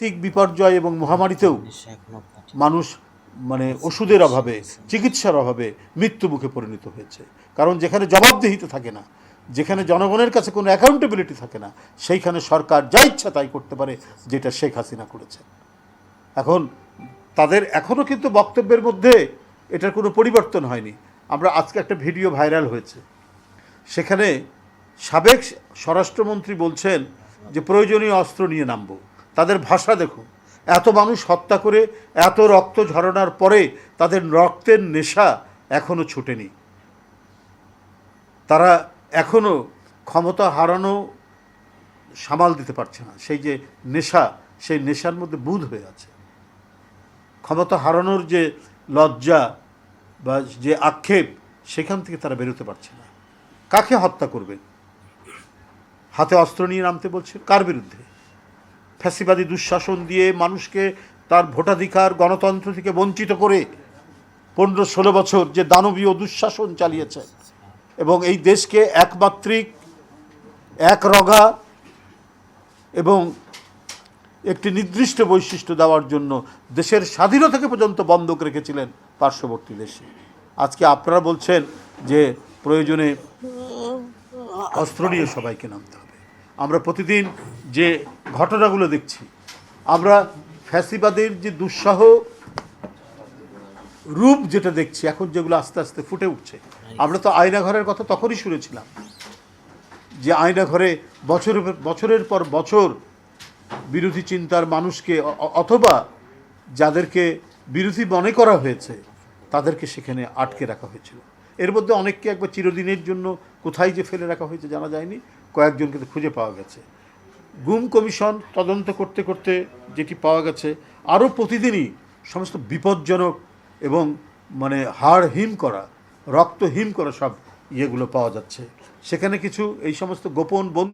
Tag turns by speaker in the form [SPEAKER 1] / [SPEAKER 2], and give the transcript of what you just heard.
[SPEAKER 1] প্রাকৃতিক বিপর্যয় এবং মহামারীতেও মানুষ মানে ওষুধের অভাবে, চিকিৎসার অভাবে মৃত্যু মুখে পরিণত হয়েছে। কারণ যেখানে জবাবদিহিত থাকে না, যেখানে জনগণের কাছে কোনো অ্যাকাউন্টেবিলিটি থাকে না, সেইখানে সরকার যা ইচ্ছা তাই করতে পারে, যেটা শেখ হাসিনা করেছে এখন তাদের এখনও কিন্তু বক্তব্যের মধ্যে এটার কোনো পরিবর্তন হয়নি। আমরা আজকে একটা ভিডিও ভাইরাল হয়েছে। সেখানে সাবেক স্বরাষ্ট্রমন্ত্রী বলছেন যে প্রয়োজনীয় অস্ত্র নিয়ে নামবো। তাদের ভাষা দেখো। এত মানুষ হত্যা করে, এত রক্ত ঝরনার পরে তাদের রক্তের নেশা এখনও ছুটেনি। তারা এখনও ক্ষমতা হারানো সামাল দিতে পারছে না। সেই যে নেশা, সেই নেশার মধ্যে বুধ হয়ে আছে। ক্ষমতা হারানোর যে লজ্জা বা যে আক্ষেপ, সেখান থেকে তারা বেরোতে পারছে না। কাকে হত্যা করবে? হাতে অস্ত্র নিয়ে নামতে বলছে? কার বিরুদ্ধে? ফ্যাসিবাদী দুঃশাসন দিয়ে মানুষকে তার ভোটাধিকার গণতন্ত্র থেকে বঞ্চিত করে পনেরো ষোলো বছর যে দানবীয় দুঃশাসন চালিয়েছে এবং এই দেশকে একমাত্রিক, এক রগা এবং একটি নির্দিষ্ট বৈশিষ্ট্য দেওয়ার জন্য দেশের স্বাধীনতাকে পর্যন্ত বন্ধক রেখেছিলেন পার্শ্ববর্তী দেশে। আজকে আপনারা বলছেন যে প্রয়োজনে অস্ত্র নিয়ে সবাইকে নামতে হবে। আমরা প্রতিদিন যে ঘটনাগুলো দেখছি, আমরা ফ্যাসিবাদের যে দুঃসাহ রূপ যেটা দেখছি, এখন যেগুলো আস্তে আস্তে ফুটে উঠছে। আমরা তো আয়নাঘরের কথা তখনই শুনেছিলাম যে আয়নাঘরে বছরের বছরের পর বছর বিরোধী চিন্তার মানুষকে অথবা যাদেরকে বিরোধী মনে করা হয়েছে, তাদেরকে সেখানে আটকে রাখা হয়েছিল। এর মধ্যে অনেককে একবার চিরদিনের জন্য কোথায় যে ফেলে রাখা হয়েছে জানা যায়নি, কয়েকজনকে তো খুঁজে পাওয়া গেছে। গুম কমিশন তদন্ত করতে করতে যেটি পাওয়া গেছে, আরও প্রতিদিনই সমস্ত বিপজ্জনক এবং মানে হাড় হিম করা, রক্ত হিম করা সব ইয়েগুলো পাওয়া যাচ্ছে। সেখানে কিছু এই সমস্ত গোপন বন্ধু